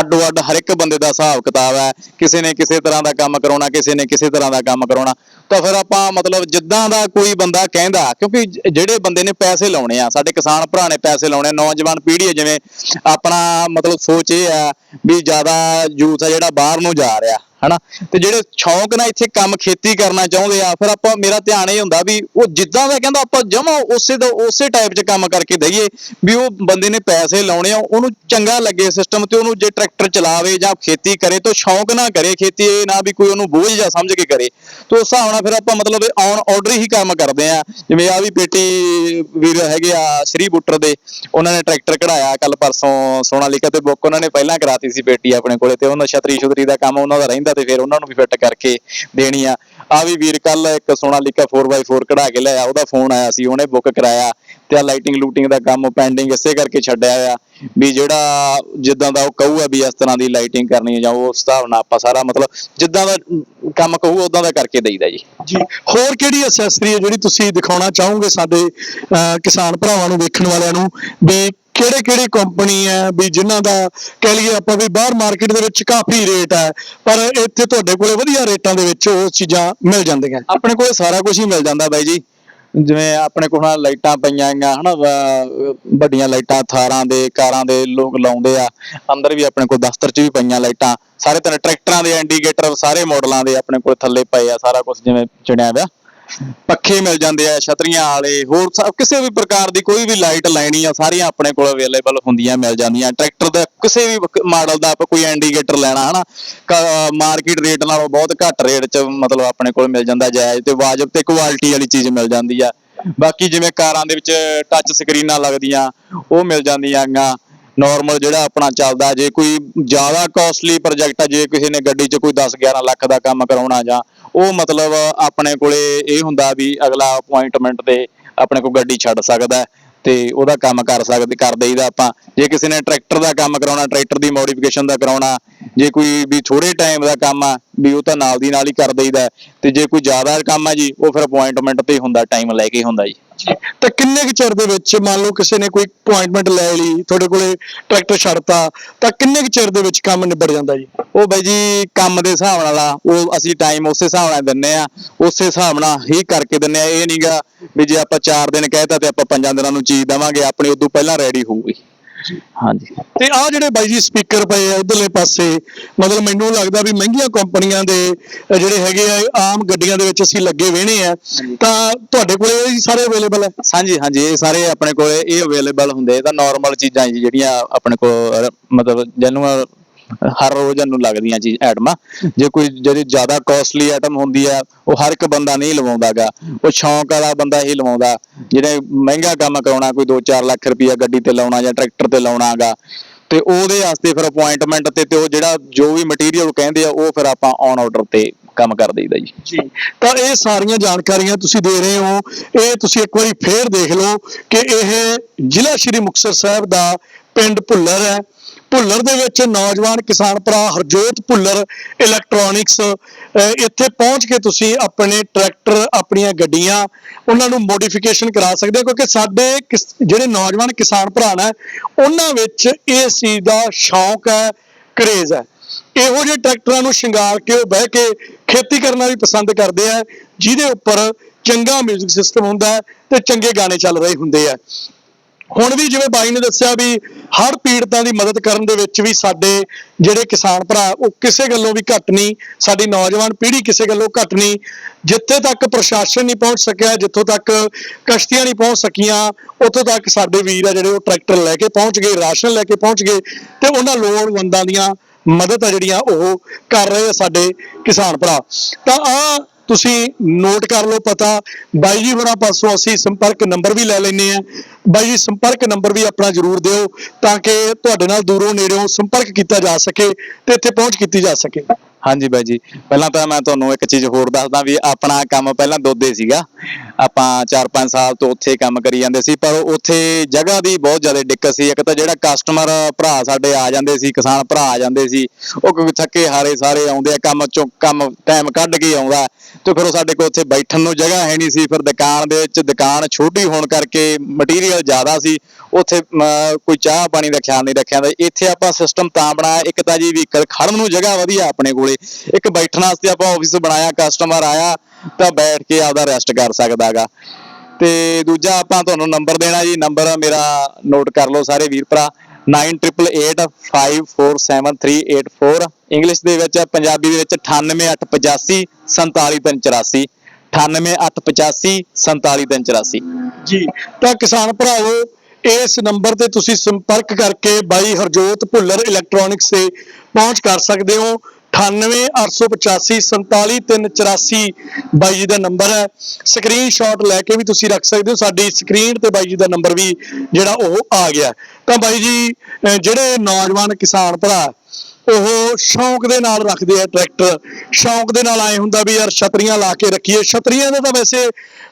ਅੱਡੋ ਅੱਡ ਹਰ ਇੱਕ ਬੰਦੇ ਦਾ ਹਿਸਾਬ ਕਿਤਾਬ ਹੈ ਕਿਸੇ ਨੇ ਕਿਸੇ ਤਰ੍ਹਾਂ ਦਾ ਕੰਮ ਕਰਾਉਣਾ, ਕਿਸੇ ਨੇ ਕਿਸੇ ਤਰ੍ਹਾਂ ਦਾ ਕੰਮ ਕਰਾਉਣਾ। ਤਾਂ ਫਿਰ ਆਪਾਂ ਮਤਲਬ ਜਿੱਦਾਂ ਦਾ ਕੋਈ ਬੰਦਾ ਕਹਿੰਦਾ ਕਿਉਂਕਿ ਜਿਹੜੇ ਬੰਦੇ ਨੇ ਪੈਸੇ ਲਾਉਣੇ ਆ ਸਾਡੇ ਕਿਸਾਨ ਭਰਾ ਨੇ ਪੈਸੇ ਲਾਉਣੇ ਆ, ਨੌਜਵਾਨ ਪੀੜ੍ਹੀ ਹੈ ਜਿਵੇਂ ਆਪਣਾ ਮਤਲਬ ਸੋਚ ਇਹ ਆ ਵੀ ਜ਼ਿਆਦਾ ਯੂਥ ਆ ਜਿਹੜਾ ਬਾਹਰ ਨੂੰ ਜਾ ਰਿਹਾ। ਹਨਾ? ਤੇ ਜਿਹੜੇ ਸ਼ੌਂਕ ਨਾਲ ਇੱਥੇ ਕੰਮ ਖੇਤੀ ਕਰਨਾ ਚਾਹੁੰਦੇ ਆ, ਫਿਰ ਆਪਾਂ, ਮੇਰਾ ਧਿਆਨ ਇਹ ਹੁੰਦਾ ਵੀ ਉਹ ਜਿੱਦਾਂ ਦਾ ਕਹਿੰਦਾ ਆਪਾਂ ਜਮਾ ਉਸੇ ਦਾ, ਉਸੇ ਟਾਈਪ 'ਚ ਕੰਮ ਕਰਕੇ ਦਈਏ ਵੀ ਉਹ ਬੰਦੇ ਨੇ ਪੈਸੇ ਲਾਉਣੇ ਆ, ਉਹਨੂੰ ਚੰਗਾ ਲੱਗੇ ਸਿਸਟਮ ਤੇ ਉਹਨੂੰ ਜੇ ਟਰੈਕਟਰ ਚਲਾਵੇ ਜਾਂ ਖੇਤੀ ਕਰੇ ਤਾਂ ਸ਼ੌਂਕ ਨਾਲ ਕਰੇ ਖੇਤੀ, ਇਹ ਨਾ ਵੀ ਕੋਈ ਉਹਨੂੰ ਬੋਝ ਜਾਂ ਸਮਝ ਕੇ ਕਰੇ। ਤੇ ਉਸ ਹਿਸਾਬ ਨਾਲ ਫਿਰ ਆਪਾਂ ਮਤਲਬ ਔਨ ਆਰਡਰ ਹੀ ਕੰਮ ਕਰਦੇ ਆ। ਜਿਵੇਂ ਆ ਵੀ ਪੇਟੀ ਵੀਰ ਹੈਗੇ ਆ ਸ਼੍ਰੀ ਬੁੱਟਰ ਦੇ, ਉਹਨਾਂ ਨੇ ਟਰੈਕਟਰ ਕਢਾਇਆ ਕੱਲ ਪਰਸੋਂ ਸੋਨਾਲੀਕਾ ਤੇ ਬੁੱਕ ਉਹਨਾਂ ਨੇ ਪਹਿਲਾਂ ਕਰਾਤੀ ਸੀ ਪੇਟੀ ਆਪਣੇ ਕੋਲੇ ਤੇ ਉਹਨਾਂ ਛਤਰੀ ਛੁਤਰੀ ਦਾ ਕੰਮ ਉਹਨਾਂ ਦਾ ਰਹਿੰਦਾ ਤੇ ਫਿਰ ਉਹਨਾਂ ਨੂੰ ਵੀ ਫਿੱਟ ਕਰਕੇ ਦੇਣੀ ਆ। ਆ ਵੀ ਵੀਰ ਕੱਲ ਇੱਕ ਸੋਨਾਲੀਕਾ 4x4 ਕਢਾ ਕੇ ਲਿਆਇਆ ਉਹਦਾ ਫੋਨ ਆਇਆ ਸੀ ਉਹਨੇ ਬੁੱਕ ਕਰਾਇਆ ਤੇ ਆ ਲਾਈਟਿੰਗ ਲੂਟਿੰਗ ਦਾ ਕੰਮ ਪੈਂਡਿੰਗ ਇਸੇ ਕਰਕੇ ਛੱਡਿਆ ਆ ਵੀ ਜਿਹੜਾ ਜਿੱਦਾਂ ਦਾ ਉਹ ਕਹੂਗਾ ਵੀ ਇਸ ਤਰ੍ਹਾਂ ਦੀ ਲਾਈਟਿੰਗ ਕਰਨੀ ਹੈ ਜਾਂ ਉਸ ਹਿਸਾਬ ਨਾਲ ਆਪਾਂ ਸਾਰਾ ਮਤਲਬ ਜਿੱਦਾਂ ਦਾ ਕੰਮ ਕਹੂ ਉਦਾਂ ਦਾ ਕਰਕੇ ਦੇਈਦਾ ਜੀ। ਜੀ ਹੋਰ ਕਿਹੜੀ ਅਸੈਸਰੀ ਹੈ ਜਿਹੜੀ ਤੁਸੀਂ ਦਿਖਾਉਣਾ ਚਾਹੋਗੇ ਸਾਡੇ ਅਹ, ਕਿਸਾਨ ਭਰਾਵਾਂ ਨੂੰ ਵੇਖਣ ਵਾਲਿਆਂ ਨੂੰ ਵੀ ਕਿਹੜੇ ਕਿਹੜੀ ਕੰਪਨੀ ਹੈ ਵੀ ਜਿਨ੍ਹਾਂ ਦਾ ਕਹਿ ਲਈਏ ਆਪਾਂ ਵੀ ਬਾਹਰ ਮਾਰਕੀਟ ਦੇ ਵਿੱਚ ਕਾਫੀ ਰੇਟ ਹੈ, ਪਰ ਇੱਥੇ ਤੁਹਾਡੇ ਕੋਲੇ ਵਧੀਆ ਰੇਟਾਂ ਦੇ ਵਿੱਚ ਉਹ ਚੀਜ਼ਾਂ ਮਿਲ ਜਾਂਦੀਆਂ। ਆਪਣੇ ਕੋਲ ਸਾਰਾ ਕੁਝ ਹੀ ਮਿਲ ਜਾਂਦਾ ਬਾਈ ਜੀ। ਜਿਵੇਂ ਆਪਣੇ ਕੋਲ ਹੁਣ ਲਾਈਟਾਂ ਪਈਆਂ ਹੈਗੀਆਂ, ਹਨਾ ਵੱਡੀਆਂ ਲਾਈਟਾਂ, ਥਾਰਾਂ ਦੇ, ਕਾਰਾਂ ਦੇ ਲੋਕ ਲਾਉਂਦੇ ਆ। ਅੰਦਰ ਵੀ ਆਪਣੇ ਕੋਲ ਦਫ਼ਤਰ 'ਚ ਵੀ ਪਈਆਂ ਲਾਈਟਾਂ। ਸਾਰੇ ਤਰ੍ਹਾਂ ਟਰੈਕਟਰਾਂ ਦੇ ਇੰਡੀਕੇਟਰ ਸਾਰੇ ਮਾਡਲਾਂ ਦੇ ਆਪਣੇ ਕੋਲ ਥੱਲੇ ਪਏ ਆ, ਸਾਰਾ ਕੁਝ ਜਿਵੇਂ ਚਿਣਿਆ ਹੋਇਆ। ਪੱਖੇ ਮਿਲ ਜਾਂਦੇ ਆ, ਛਤਰੀਆਂ ਵਾਲੇ, ਹੋਰ ਸਭ, ਕਿਸੇ ਵੀ ਪ੍ਰਕਾਰ ਦੀ ਕੋਈ ਵੀ ਲਾਈਟ ਲੈਣੀ ਆ, ਸਾਰੀਆਂ ਆਪਣੇ ਕੋਲ ਅਵੇਲੇਬਲ ਹੁੰਦੀਆਂ, ਮਿਲ ਜਾਂਦੀਆਂ। ਟਰੈਕਟਰ ਦਾ ਕਿਸੇ ਵੀ ਮਾਡਲ ਦਾ ਆਪਾਂ ਕੋਈ ਇੰਡੀਕੇਟਰ ਲੈਣਾ, ਹਨਾ? ਮਾਰਕੀਟ ਰੇਟ ਨਾਲੋਂ ਬਹੁਤ ਘੱਟ ਰੇਟ 'ਚ ਮਤਲਬ ਆਪਣੇ ਕੋਲ ਮਿਲ ਜਾਂਦਾ ਜਾਇਜ਼ ਤੇ ਵਾਜਬ ਤੇ ਕੁਆਲਿਟੀ ਵਾਲੀ ਚੀਜ਼ ਮਿਲ ਜਾਂਦੀ ਆ। ਬਾਕੀ ਜਿਵੇਂ ਕਾਰਾਂ ਦੇ ਵਿੱਚ ਟੱਚ ਸਕਰੀਨਾਂ ਲੱਗਦੀਆਂ, ਉਹ ਮਿਲ ਜਾਂਦੀਆਂ ਗਾ ਨਾਰਮਲ ਜਿਹੜਾ ਆਪਣਾ ਚੱਲਦਾ, ਜੇ ਕੋਈ ਜ਼ਿਆਦਾ ਕਾਸਟਲੀ ਪ੍ਰੋਜੈਕਟ ਆ, ਜੇ ਕਿਸੇ ਨੇ ਗੱਡੀ 'ਚ ਕੋਈ 10 11 ਲੱਖ ਦਾ ਕੰਮ ਕਰਾਉਣਾ ਜਾਂ, ਉਹ ਮਤਲਬ ਆਪਣੇ ਕੋਲੇ ਇਹ ਹੁੰਦਾ ਵੀ ਅਗਲਾ ਅਪਾਇੰਟਮੈਂਟ ਤੇ ਆਪਣੇ ਕੋਲ ਗੱਡੀ ਛੱਡ ਸਕਦਾ ਤੇ ਉਹਦਾ ਕੰਮ ਕਰ ਸਕਦੇ, ਕਰ ਦੇਈਦਾ ਆਪਾਂ। ਜੇ ਕਿਸੇ ਨੇ ਟਰੈਕਟਰ ਦਾ ਕੰਮ ਕਰਾਉਣਾ ਟਰੈਕਟਰ ਦੀ ਮੋਡੀਫਿਕੇਸ਼ਨ ਦਾ ਕਰਾਉਣਾ, ਜੇ ਕੋਈ ਵੀ ਥੋੜੇ ਟਾਈਮ ਦਾ ਕੰਮ ਆ ਵੀ ਉਹ ਤਾਂ ਨਾਲ ਦੀ ਨਾਲ ਹੀ ਕਰ ਦੇਈਦਾ। ਤੇ ਜੇ ਕੋਈ ਜ਼ਿਆਦਾ ਕੰਮ ਆ ਜੀ ਉਹ ਫਿਰ ਅਪਾਇੰਟਮੈਂਟ ਤੇ ਹੁੰਦਾ ਟਾਈਮ ਲੈ ਕੇ ਹੁੰਦਾ ਜੀ। ਤਾਂ ਕਿੰਨੇ ਕੁ ਚਿਰ ਦੇ ਵਿੱਚ ਮੰਨ ਲਓ ਕਿਸੇ ਨੇ ਕੋਈ ਅਪਾਇੰਟਮੈਂਟ ਲੈ ਲਈ ਤੁਹਾਡੇ ਕੋਲੇ ਟਰੈਕਟਰ ਛੱਡਤਾ ਤਾਂ ਕਿੰਨੇ ਕੁ ਚਿਰ ਦੇ ਵਿੱਚ ਕੰਮ ਨਿਬੜ ਜਾਂਦਾ ਜੀ? ਉਹ ਬਾਈ ਜੀ ਕੰਮ ਦੇ ਹਿਸਾਬ ਨਾਲ ਆ ਉਹ ਅਸੀਂ ਟਾਈਮ ਉਸੇ ਹਿਸਾਬ ਨਾਲ ਦਿੰਨੇ ਆ ਉਸੇ ਹਿਸਾਬ ਨਾਲ ਹੀ ਕਰਕੇ ਦਿੰਨੇ ਆ। ਇਹ ਨਹੀਂਗਾ ਵੀ ਜੇ ਆਪਾਂ 4 ਦਿਨ ਕਹਿਤਾ ਤੇ ਆਪਾਂ 5 ਦਿਨਾਂ ਨੂੰ ਚੀਜ਼ ਦਵਾਂਗੇ ਆਪਣੀ ਉਦੋਂ ਪਹਿਲਾਂ ਰੈਡੀ ਹੋਊਗੀ। ਹਾਂਜੀ। ਤੇ ਆ ਜਿਹੜੇ ਬਾਈ ਜੀ ਸਪੀਕਰ ਪਏ ਆ ਉਧਰਲੇ ਪਾਸੇ ਮਤਲਬ ਮੈਨੂੰ ਲੱਗਦਾ ਵੀ ਮਹਿੰਗੀਆਂ ਕੰਪਨੀਆਂ ਦੇ ਜਿਹੜੇ ਹੈਗੇ ਆ ਆਮ ਗੱਡੀਆਂ ਦੇ ਵਿੱਚ ਅਸੀਂ ਲੱਗੇ ਵੇਣੇ ਆ। ਤਾਂ ਤੁਹਾਡੇ ਕੋਲੇ ਇਹ ਸਾਰੇ ਅਵੇਲੇਬਲ ਹੈ ਹਾਂਜੀ ਹਾਂਜੀ ਇਹ ਸਾਰੇ ਆਪਣੇ ਕੋਲ ਇਹ ਅਵੇਲੇਬਲ ਹੁੰਦੇ ਇਹ ਤਾਂ ਨਾਰਮਲ ਚੀਜ਼ਾਂ ਜੀ ਜਿਹੜੀਆਂ ਆਪਣੇ ਕੋਲ ਮਤਲਬ ਜੈਨੂਅਲ ਹਰ ਰੋਜ਼ ਨੂੰ ਲੱਗਦੀਆਂ ਚੀਜ਼ ਆਈਟਮਾਂ ਜੇ ਕੋਈ ਜਿਹੜੀ ਜ਼ਿਆਦਾ ਕਾਸਟਲੀ ਆਈਟਮ ਹੁੰਦੀ ਆ ਉਹ ਹਰ ਇੱਕ ਬੰਦਾ ਨਹੀਂ ਲਵਾਉਂਦਾਗਾ। ਉਹ ਸ਼ੌਂਕ ਵਾਲਾ ਬੰਦਾ ਹੀ ਲਵਾਉਂਦਾ। ਜਿਹੜੇ ਮਹਿੰਗਾ ਕੰਮ ਕਰਾਉਣਾ ਕੋਈ 2-4 ਲੱਖ ਰੁਪਈਆ ਗੱਡੀ ਤੇ ਲਾਉਣਾ ਜਾਂ ਟਰੈਕਟਰ ਤੇ ਲਾਉਣਾਗਾ ਤੇ ਉਹਦੇ ਵਾਸਤੇ ਫਿਰ ਅਪਾਇੰਟਮੈਂਟ ਤੇ ਤੇ ਉਹ ਜਿਹੜਾ ਜੋ ਵੀ ਮਟੀਰੀਅਲ ਕਹਿੰਦੇ ਆ ਉਹ ਫਿਰ ਆਪਾਂ ਔਨ ਆਰਡਰ ਤੇ ਕੰਮ ਕਰ ਦਈਦਾ ਜੀ। ਜੀ। ਤਾਂ ਇਹ ਸਾਰੀਆਂ ਜਾਣਕਾਰੀਆਂ ਤੁਸੀਂ ਦੇ ਰਹੇ ਹੋ। ਇਹ ਤੁਸੀਂ ਇੱਕ ਵਾਰੀ ਫੇਰ ਦੇਖ ਲਓ ਕਿ ਇਹ ਜ਼ਿਲ੍ਹਾ ਸ਼੍ਰੀ ਮੁਕਤਸਰ ਸਾਹਿਬ ਦਾ ਪਿੰਡ ਭੁੱਲਰ ਹੈ। ਭੁੱਲਰ ਦੇ ਵਿੱਚ ਨੌਜਵਾਨ ਕਿਸਾਨ ਭਰਾ ਹਰਜੋਤ ਭੁੱਲਰ ਇਲੈਕਟ੍ਰੋਨਿਕਸ ਇੱਥੇ ਪਹੁੰਚ ਕੇ ਤੁਸੀਂ ਆਪਣੇ ਟਰੈਕਟਰ, ਆਪਣੀਆਂ ਗੱਡੀਆਂ, ਉਹਨਾਂ ਨੂੰ ਮੋਡੀਫਿਕੇਸ਼ਨ ਕਰਾ ਸਕਦੇ ਹੋ, ਕਿਉਂਕਿ ਸਾਡੇ ਕਿਸ- ਜਿਹੜੇ ਨੌਜਵਾਨ ਕਿਸਾਨ ਭਰਾ ਨੇ, ਉਹਨਾਂ ਵਿੱਚ ਇਸ ਚੀਜ਼ ਦਾ ਸ਼ੌਂਕ ਹੈ, ਕਰੇਜ਼ ਹੈ। ਇਹੋ ਜਿਹੇ ਟਰੈਕਟਰਾਂ ਨੂੰ ਸ਼ਿੰਗਾਰ ਕੇ ਉਹ ਬਹਿ ਕੇ ਖੇਤੀ ਕਰਨਾ ਵੀ ਪਸੰਦ ਕਰਦੇ ਆ, ਜਿਹਦੇ ਉੱਪਰ ਚੰਗਾ 뮤직 ਸਿਸਟਮ ਹੁੰਦਾ ਹੈ ਤੇ ਚੰਗੇ ਗਾਣੇ ਚੱਲ ਰਹੇ ਹੁੰਦੇ ਆ। ਹੁਣ ਵੀ ਜਿਵੇਂ ਬਾਈ ਨੇ ਦੱਸਿਆ ਵੀ ਹਰ ਪੀੜਤਾਂ ਦੀ ਮਦਦ ਕਰਨ ਦੇ ਵਿੱਚ ਵੀ ਸਾਡੇ ਜਿਹੜੇ ਕਿਸਾਨ ਭਰਾ, ਉਹ ਕਿਸੇ ਗੱਲੋਂ ਵੀ ਘੱਟ ਨਹੀਂ, ਸਾਡੀ ਨੌਜਵਾਨ ਪੀੜ੍ਹੀ ਕਿਸੇ ਗੱਲੋਂ ਘੱਟ ਨਹੀਂ। ਜਿੱਥੇ ਤੱਕ ਪ੍ਰਸ਼ਾਸਨ ਨਹੀਂ ਪਹੁੰਚ ਸਕਿਆ, ਜਿੱਥੋਂ ਤੱਕ ਕਸ਼ਤੀਆਂ ਨਹੀਂ ਪਹੁੰਚ ਸਕੀਆਂ, ਉੱਥੋਂ ਤੱਕ ਸਾਡੇ ਵੀਰ ਆ ਜਿਹੜੇ ਉਹ ਟਰੈਕਟਰ ਲੈ ਕੇ ਪਹੁੰਚ ਗਏ, ਰਾਸ਼ਨ ਲੈ ਕੇ ਪਹੁੰਚ ਗਏ ਤੇ ਉਹਨਾਂ ਲੋੜਵੰਦਾਂ ਦੀਆਂ ਮਦਦ ਆ ਜਿਹੜੀਆਂ ਉਹ ਕਰ ਰਹੇ ਆ ਸਾਡੇ ਕਿਸਾਨ ਭਰਾ। ਤਾਂ ਆ ਤੁਸੀਂ ਨੋਟ ਕਰ ਲਓ ਪਤਾ। ਬਾਈ ਜੀ, ਹੋਰਾਂ ਪਾਸੋਂ ਅਸੀਂ ਸੰਪਰਕ ਨੰਬਰ ਵੀ ਲੈ ਲੈਨੇ ਆ ਬਾਈ ਜੀ, ਸੰਪਰਕ ਨੰਬਰ ਵੀ ਆਪਣਾ ਜ਼ਰੂਰ ਦਿਓ ਤਾਂ ਕਿ ਤੁਹਾਡੇ ਨਾਲ ਦੂਰੋਂ ਨੇੜਿਓਂ ਸੰਪਰਕ ਕੀਤਾ ਜਾ ਸਕੇ ਤੇ ਇੱਥੇ ਪਹੁੰਚ ਕੀਤੀ ਜਾ ਸਕੇ। ਹਾਂਜੀ ਬਾਈ ਜੀ ਪਹਿਲਾਂ ਤਾਂ ਮੈਂ ਤੁਹਾਨੂੰ ਇੱਕ ਚੀਜ਼ ਹੋਰ ਦੱਸਦਾ ਵੀ ਆਪਣਾ ਕੰਮ ਪਹਿਲਾਂ ਦੋਦੇ ਸੀਗਾ। ਆਪਾਂ 4-5 ਸਾਲ ਤੋਂ ਉੱਥੇ ਕੰਮ ਕਰੀ ਜਾਂਦੇ ਸੀ ਪਰ ਉੱਥੇ ਜਗ੍ਹਾ ਦੀ ਬਹੁਤ ਜ਼ਿਆਦਾ ਦਿੱਕਤ ਸੀ। ਇੱਕ ਤਾਂ ਜਿਹੜਾ ਕਸਟਮਰ ਭਰਾ ਸਾਡੇ ਆ ਜਾਂਦੇ ਸੀ ਕਿਸਾਨ ਭਰਾ ਆ ਜਾਂਦੇ ਸੀ ਉਹ ਕਿਉਂਕਿ ਥੱਕੇ ਹਾਰੇ ਸਾਰੇ ਆਉਂਦੇ ਆ ਕੰਮ ਚੋਂ ਕੰਮ ਟਾਈਮ ਕੱਢ ਕੇ ਆਉਂਦਾ। ਤੇ ਫਿਰ ਉਹ ਸਾਡੇ ਕੋਲ ਉੱਥੇ ਬੈਠਣ ਨੂੰ ਜਗ੍ਹਾ ਹੈ ਨਹੀਂ ਸੀ। ਫਿਰ ਦੁਕਾਨ ਦੇ ਵਿੱਚ ਦੁਕਾਨ ਛੋਟੀ ਹੋਣ ਕਰਕੇ ਮਟੀਰੀਅਲ ਜ਼ਿਆਦਾ ਸੀ। ਉੱਥੇ ਅਮ, ਕੋਈ ਚਾਹ ਪਾਣੀ ਦਾ ਖਿਆਲ ਨਹੀਂ ਰੱਖਿਆ। ਜਾਂਦਾ ਇੱਥੇ ਆਪਾਂ ਸਿਸਟਮ ਤਾਂ ਬਣਾਇਆ ਇੱਕ ਤਾਂ ਜੀ ਵਹੀਕਲ ਖੜਨ ਨੂੰ ਜਗ੍ਹਾ ਵਧੀਆ ਆਪਣੇ ਕੋਲੇ। ਇੱਕ ਬੈਠਣ ਵਾਸਤੇ ਆਪਾਂ ਆਫਿਸ ਬਣਾਇਆ ਕਸਟਮਰ ਆਇਆ, ਤਾਂ ਬੈਠ ਕੇ ਆਪਦਾ ਰੈਸਟ ਕਰ ਸਕਦਾਗਾ ਤੇ ਦੂਜਾ ਆਪਾਂ ਤੁਹਾਨੂੰ ਨੰਬਰ ਦੇਣਾ ਜੀ ਨੰਬਰ ਮੇਰਾ ਨੋਟ ਕਰ ਲਓ ਸਾਰੇ ਵੀਰ ਭਰਾ। 9888547384 ਇੰਗਲਿਸ਼ ਦੇ ਵਿੱਚ, ਪੰਜਾਬੀ ਦੇ ਵਿੱਚ 98885 47384 98885 47384 ਜੀ, ਤਾਂ ਕਿਸਾਨ ਭਰਾਵੋ, ਇਸ ਨੰਬਰ ਤੇ ਤੁਸੀਂ ਸੰਪਰਕ ਕਰਕੇ ਬਾਈ ਹਰਜੋਤ ਭੁੱਲਰ ਇਲੈਕਟ੍ਰੋਨਿਕਸ ਤੇ ਪਹੁੰਚ ਕਰ ਸਕਦੇ ਹੋ। 9888547384 ਬਾਈ ਜੀ ਦਾ ਨੰਬਰ ਹੈ ਸਕਰੀਨਸ਼ਾਟ ਲੈ ਕੇ ਵੀ ਤੁਸੀਂ ਰੱਖ ਸਕਦੇ ਹੋ ਸਾਡੀ ਸਕਰੀਨ ਤੇ ਬਾਈ ਜੀ ਦਾ ਨੰਬਰ ਵੀ ਜਿਹੜਾ ਉਹ ਆ ਗਿਆ ਤਾਂ ਬਾਈ ਜੀ ਜਿਹੜੇ ਨੌਜਵਾਨ ਕਿਸਾਨ ਭਰਾ ਉਹ ਸ਼ੌਂਕ ਦੇ ਨਾਲ ਰੱਖਦੇ ਆ ਟਰੈਕਟਰ ਸ਼ੌਂਕ ਦੇ ਨਾਲ ਆਏ ਹੁੰਦਾ ਵੀ ਯਾਰ ਛਤਰੀਆਂ ਲਾ ਕੇ ਰੱਖੀਏ ਛਤਰੀਆਂ ਦਾ ਤਾਂ ਵੈਸੇ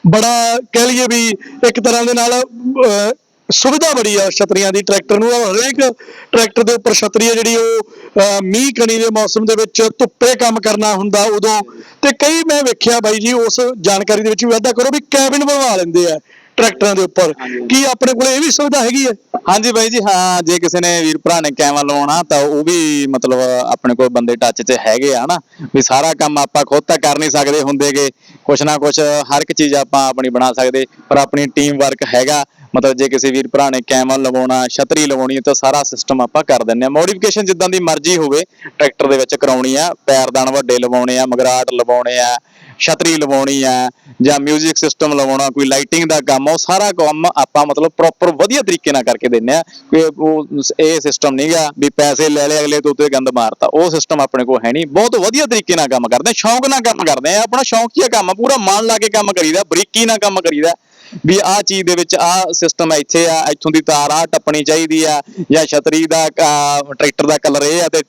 ਬੜਾ ਕਹਿ ਲਈਏ ਵੀ ਇੱਕ ਤਰ੍ਹਾਂ ਦੇ ਨਾਲ ਸੁਵਿਧਾ ਬੜੀ ਆ ਛਤਰੀਆਂ ਦੀ ਟਰੈਕਟਰ ਨੂੰ ਔਰ ਹਰੇਕ ਟਰੈਕਟਰ ਦੇ ਉੱਪਰ ਛਤਰੀ ਆ ਜਿਹੜੀ ਉਹ ਮੀਂਹ ਕਣੀ ਦੇ ਮੌਸਮ ਦੇ ਵਿੱਚ ਧੁੱਪੇ ਕੰਮ ਕਰਨਾ ਹੁੰਦਾ ਉਦੋਂ। ਤੇ ਕਈ ਮੈਂ ਵੇਖਿਆ ਬਾਈ ਜੀ, ਉਸ ਜਾਣਕਾਰੀ ਦੇ ਵਿੱਚ ਵੀ ਵਾਧਾ ਕਰੋ ਵੀ ਕੈਬਿਨ ਬਣਵਾ ਲੈਂਦੇ ਆ। ਟਰੈਕਟਰਾਂ ਦੇ ਉੱਪਰ। ਕੀ ਆਪਣੇ ਕੋਲ ਇਹ ਵੀ ਸੁਵਿਧਾ ਹੈਗੀ ਹੈ? ਹਾਂਜੀ ਬਾਈ ਜੀ ਹਾਂ ਜੇ ਕਿਸੇ ਨੇ ਵੀਰ ਭਰਾ ਨੇ ਕੈਮਰਾ ਲਵਾਉਣਾ ਤਾਂ ਉਹ ਵੀ ਮਤਲਬ ਆਪਣੇ ਕੋਲ ਬੰਦੇ ਟੱਚ 'ਚ ਹੈਗੇ ਆ ਨਾ ਵੀ ਸਾਰਾ ਕੰਮ ਆਪਾਂ ਖੁਦ ਤਾਂ ਕਰ ਨਹੀਂ ਸਕਦੇ ਹੁੰਦੇਗੇ ਕੁਛ ਨਾ ਕੁਛ ਹਰ ਇੱਕ ਚੀਜ਼ ਆਪਾਂ ਆਪਣੀ ਬਣਾ ਸਕਦੇ ਪਰ ਆਪਣੀ ਟੀਮ ਵਰਕ ਹੈਗਾ। ਮਤਲਬ ਜੇ ਕਿਸੇ ਵੀਰ ਭਰਾ ਨੇ ਕੈਮਰਾ ਲਵਾਉਣਾ ਛਤਰੀ ਲਵਾਉਣੀ ਹੈ ਤਾਂ ਸਾਰਾ ਸਿਸਟਮ ਆਪਾਂ ਕਰ ਦਿੰਨੇ ਆ ਮੋਡੀਫਿਕੇਸ਼ਨ ਜਿੱਦਾਂ ਦੀ ਮਰਜ਼ੀ ਹੋਵੇ ਟਰੈਕਟਰ ਦੇ ਵਿੱਚ ਕਰਾਉਣੀ ਆ ਪੈਰਦਾਨ ਵੱਡੇ ਲਵਾਉਣੇ ਆ ਮਗਰਾਟ ਲਵਾਉਣੇ ਆ ਛਤਰੀ ਲਵਾਉਣੀ ਆ ਜਾਂ 뮤직 ਸਿਸਟਮ ਲਵਾਉਣਾ, ਕੋਈ ਲਾਈਟਿੰਗ ਦਾ ਕੰਮ ਉਹ ਸਾਰਾ ਕੰਮ ਆਪਾਂ ਮਤਲਬ ਪ੍ਰੋਪਰ ਵਧੀਆ ਤਰੀਕੇ ਨਾਲ ਕਰਕੇ ਦਿੰਨੇ ਆ ਕੋਈ ਉਹ ਇਹ ਸਿਸਟਮ ਨਹੀਂ ਨਹੀਂਗਾ ਵੀ ਪੈਸੇ ਲੈ ਲਏ ਅਗਲੇ ਤੋਂ ਉੱਤੇ ਗੰਦ ਮਾਰਤਾ। ਉਹ ਸਿਸਟਮ ਆਪਣੇ ਕੋਲ ਹੈ ਨਹੀਂ ਬਹੁਤ ਵਧੀਆ ਤਰੀਕੇ ਨਾਲ ਕੰਮ ਕਰਦੇ ਸ਼ੌਂਕ ਨਾਲ ਕੰਮ ਕਰਦੇ ਆ, ਆਪਣਾ ਸ਼ੌਂਕੀਆ ਕੰਮ ਆ ਪੂਰਾ ਮਨ ਲਾ ਕੇ ਕੰਮ ਕਰੀਦਾ, ਬਰੀਕੀ ਨਾਲ ਕੰਮ ਕਰੀਦਾ। ਵੀ ਆਹ ਚੀਜ਼ ਦੇ ਵਿੱਚ ਆਹ ਸਿਸਟਮ ਇੱਥੇ ਆ, ਇੱਥੋਂ ਦੀ ਤਾਰ ਆ ਟੱਪਣੀ ਚਾਹੀਦੀ ਆ, ਜਾਂ ਛਤਰੀ ਦਾ ਟਰੈਕਟਰ ਦਾ ਕਲਰ ਇਹ ਆ ਤੇ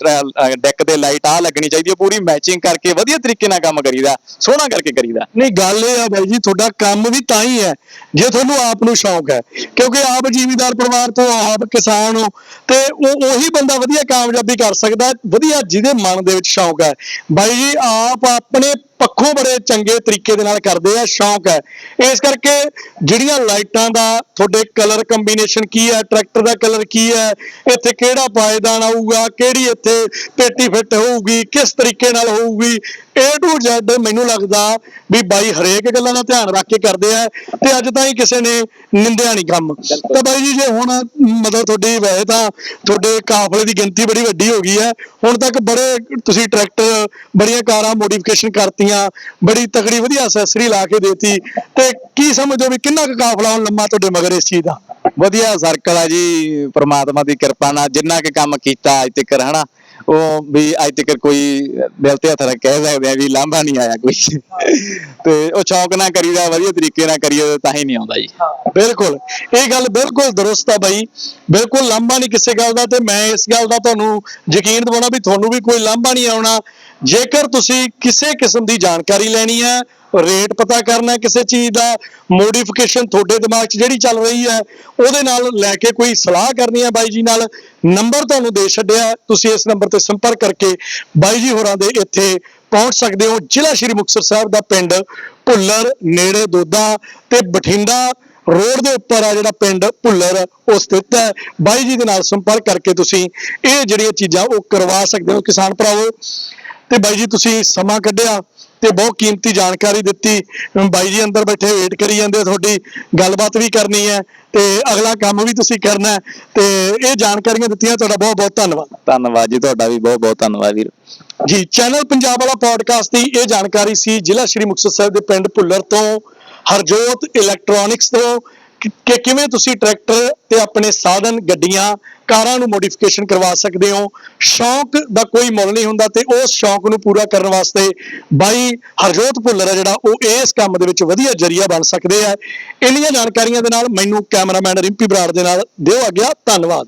ਡੈਕ ਦੇ ਲਾਈਟ ਆ ਲੱਗਣੀ ਚਾਹੀਦੀ ਆ, ਪੂਰੀ ਮੈਚਿੰਗ ਕਰਕੇ ਵਧੀਆ ਤਰੀਕੇ ਨਾਲ ਕੰਮ ਕਰੀਦਾ। ਸੋਹਣਾ ਕਰਕੇ ਕਰੀਦਾ। ਨਹੀਂ, ਗੱਲ ਇਹ ਆ ਬਾਈ ਜੀ, ਤੁਹਾਡਾ ਕੰਮ ਵੀ ਤਾਂ ਹੀ ਹੈ, ਜੇ ਤੁਹਾਨੂੰ ਆਪ ਨੂੰ ਸ਼ੌਂਕ ਹੈ। ਕਿਉਂਕਿ ਆਪ ਜ਼ਿਮੀਂਦਾਰ ਪਰਿਵਾਰ ਤੋਂ, ਆਪ ਕਿਸਾਨ ਹੋ, ਤੇ ਉਹ ਉਹੀ ਬੰਦਾ ਵਧੀਆ ਕਾਮਯਾਬੀ ਕਰ ਸਕਦਾ ਵਧੀਆ ਜਿਹਦੇ ਮਨ ਦੇ ਵਿੱਚ ਸ਼ੌਂਕ ਹੈ। ਬਾਈ ਜੀ, ਆਪ ਆਪਣੇ ਪੱਖੋਂ ਬੜੇ ਚੰਗੇ ਤਰੀਕੇ ਦੇ ਨਾਲ ਕਰਦੇ ਆ, ਸ਼ੌਂਕ ਹੈ। ਇਸ ਕਰਕੇ ਜਿਹੜੀਆਂ ਲਾਈਟਾਂ ਦਾ ਤੁਹਾਡੇ ਕਲਰ ਕੰਬੀਨੇਸ਼ਨ ਕੀ ਹੈ ਟਰੈਕਟਰ ਦਾ ਕਲਰ ਕੀ ਹੈ, ਇੱਥੇ ਕਿਹੜਾ ਪਾਇਦਾਨ ਆਊਗਾ, ਕਿਹੜੀ ਇੱਥੇ ਪੇਟੀ ਫਿੱਟ ਹੋਊਗੀ, ਕਿਸ ਤਰੀਕੇ ਨਾਲ ਹੋਊਗੀ, A to Z ਮੈਨੂੰ ਲੱਗਦਾ ਵੀ ਬਾਈ ਹਰੇਕ ਗੱਲਾਂ ਦਾ ਧਿਆਨ ਰੱਖ ਕੇ ਕਰਦੇ ਆ ਤੇ ਅੱਜ ਤਾਂ ਹੀ ਕਿਸੇ ਨੇ ਨਿੰਦਿਆ ਨਹੀਂ ਕੰਮ। ਤਾਂ ਬਾਈ ਜੀ, ਜੇ ਹੁਣ ਮਤਲਬ ਤੁਹਾਡੀ ਵੈਸੇ ਤਾਂ ਤੁਹਾਡੇ ਕਾਫਲੇ ਦੀ ਗਿਣਤੀ ਬੜੀ ਵੱਡੀ ਹੋ ਗਈ ਹੈ। ਹੁਣ ਤੱਕ ਬੜੇ ਤੁਸੀਂ ਟਰੈਕਟਰ ਬੜੀਆਂ ਕਾਰਾਂ ਮੋਡੀਫਿਕੇਸ਼ਨ ਕਰਤੀਆਂ ਬੜੀ ਤਗੜੀ ਵਧੀਆ ਅਸੈਸਰੀ ਲਾ ਕੇ ਦੇਤੀ। ਤੇ ਕੀ ਸਮਝੋ ਵੀ ਕਿੰਨਾ ਕੁ ਕਾਫਲਾ ਹੁਣ ਲੰਮਾ ਤੁਹਾਡੇ ਮਗਰ ਇਸ ਚੀਜ਼ ਦਾ? ਵਧੀਆ ਸਰਕਲ ਆ ਜੀ ਪ੍ਰਮਾਤਮਾ ਦੀ ਕਿਰਪਾ ਨਾਲ ਜਿੰਨਾ ਕਿ ਕੰਮ ਕੀਤਾ ਅੱਜ ਤੱਕ ਹਨਾ? ਉਹ ਵੀ ਅੱਜ ਤੱਕ ਕੋਈ ਦਿਲ ਤੇ ਹੱਥ ਰੱਖ ਕੇ ਕਹਿ ਸਕਦੇ ਆ ਵੀ ਲਾਂਭਾ ਨਹੀਂ ਆਇਆ ਕੋਈ। ਤੇ ਉਹ ਸ਼ੌਂਕ ਨਾਲ ਕਰੀਦਾ ਵਧੀਆ ਤਰੀਕੇ ਨਾਲ ਕਰੀਏ ਤਾਂ ਹੀ ਨਹੀਂ ਆਉਂਦਾ ਜੀ। ਬਿਲਕੁਲ। ਇਹ ਗੱਲ ਬਿਲਕੁਲ ਦਰੁਸਤ ਆ ਬਾਈ। ਬਿਲਕੁਲ ਲਾਂਭਾ ਨਹੀਂ ਕਿਸੇ ਗੱਲ ਦਾ ਤੇ ਮੈਂ ਇਸ ਗੱਲ ਦਾ ਤੁਹਾਨੂੰ ਯਕੀਨ ਦਿਵਾਉਣਾ ਵੀ ਤੁਹਾਨੂੰ ਵੀ ਕੋਈ ਲਾਂਭਾ ਨਹੀਂ ਆਉਣਾ। ਜੇਕਰ ਤੁਸੀਂ ਕਿਸੇ ਕਿਸਮ ਦੀ ਜਾਣਕਾਰੀ ਲੈਣੀ ਹੈ, ਰੇਟ ਪਤਾ ਕਰਨਾ ਕਿਸੇ ਚੀਜ਼ ਦਾ ਮੋਡੀਫਿਕੇਸ਼ਨ ਤੁਹਾਡੇ ਦਿਮਾਗ 'ਚ ਜਿਹੜੀ ਚੱਲ ਰਹੀ ਹੈ, ਉਹਦੇ ਨਾਲ ਲੈ ਕੇ ਕੋਈ ਸਲਾਹ ਕਰਨੀ ਹੈ ਬਾਈ ਜੀ ਨਾਲ, ਨੰਬਰ ਤੁਹਾਨੂੰ ਦੇ ਛੱਡਿਆ, ਤੁਸੀਂ ਇਸ ਨੰਬਰ ਤੇ ਸੰਪਰਕ ਕਰਕੇ ਬਾਈ ਜੀ ਹੋਰਾਂ ਦੇ ਇੱਥੇ ਪਹੁੰਚ ਸਕਦੇ ਹੋ, ਜ਼ਿਲ੍ਹਾ ਸ਼੍ਰੀ ਮੁਕਤਸਰ ਸਾਹਿਬ ਦਾ ਪਿੰਡ ਭੁੱਲਰ ਨੇੜੇ ਦੋਦਾ ਤੇ ਬਠਿੰਡਾ ਰੋਡ ਦੇ ਉੱਪਰ ਆ ਜਿਹੜਾ ਪਿੰਡ ਭੁੱਲਰ ਉਹ ਸਥਿਤ ਹੈ। ਬਾਈ ਜੀ ਦੇ ਨਾਲ ਸੰਪਰਕ ਕਰਕੇ ਤੁਸੀਂ ਇਹ ਜਿਹੜੀਆਂ ਚੀਜ਼ਾਂ ਉਹ ਕਰਵਾ ਸਕਦੇ ਹੋ ਕਿਸਾਨ ਭਰਾਵੋ। ਤੇ ਬਾਈ ਜੀ ਤੁਸੀਂ ਸਮਾਂ ਕੱਢਿਆ ਤੇ ਬਹੁਤ ਕੀਮਤੀ ਜਾਣਕਾਰੀ ਦਿੱਤੀ। ਬਾਈ ਜੀ ਅੰਦਰ ਬੈਠੇ ਵੇਟ ਕਰੀ ਜਾਂਦੇ ਤੁਹਾਡੀ ਗੱਲਬਾਤ ਵੀ ਕਰਨੀ ਹੈ ਤੇ ਅਗਲਾ ਕੰਮ ਵੀ ਤੁਸੀਂ ਕਰਨਾ ਤੇ ਇਹ ਜਾਣਕਾਰੀਆਂ ਦਿੱਤੀਆਂ ਤੁਹਾਡਾ ਬਹੁਤ ਬਹੁਤ ਧੰਨਵਾਦ। ਧੰਨਵਾਦ ਜੀ ਤੁਹਾਡਾ ਵੀ ਬਹੁਤ ਬਹੁਤ ਧੰਨਵਾਦ ਵੀਰ। ਜੀ ਚੈਨਲ ਪੰਜਾਬ ਵਾਲਾ ਪੋਡਕਾਸਟ ਦੀ ਇਹ ਜਾਣਕਾਰੀ ਸੀ ਜ਼ਿਲ੍ਹਾ ਸ਼੍ਰੀ ਮੁਕਤਸਰ ਸਾਹਿਬ ਦੇ ਪਿੰਡ ਭੁੱਲਰ ਤੋਂ ਹਰਜੋਤ ਇਲੈਕਟ੍ਰੋਨਿਕਸ ਤੋਂ। ਕਿ ਕਿਵੇਂ ਤੁਸੀਂ ਟਰੈਕਟਰ ਤੇ ਆਪਣੇ ਸਾਧਨ, ਗੱਡੀਆਂ, ਕਾਰਾਂ ਨੂੰ ਮੋਡੀਫਿਕੇਸ਼ਨ ਕਰਵਾ ਸਕਦੇ ਹੋ? ਸ਼ੌਂਕ ਦਾ ਕੋਈ ਮੁੱਲ ਨਹੀਂ ਹੁੰਦਾ ਤੇ ਉਸ ਸ਼ੌਂਕ ਨੂੰ ਪੂਰਾ ਕਰਨ ਵਾਸਤੇ ਬਾਈ ਹਰਜੋਤ ਭੁੱਲਰ ਹੈ ਜਿਹੜਾ, ਉਹ ਇਸ ਕੰਮ ਦੇ ਵਿੱਚ ਵਧੀਆ ਜਰੀਆ ਬਣ ਸਕਦੇ ਆ। ਇੰਨੀਆਂ ਜਾਣਕਾਰੀਆਂ ਦੇ ਨਾਲ ਮੈਨੂੰ ਕੈਮਰਾਮੈਨ ਰਿੰਪੀ ਬਰਾੜ ਦੇ ਨਾਲ ਦਿਓ ਆ ਗਿਆ ਧੰਨਵਾਦ।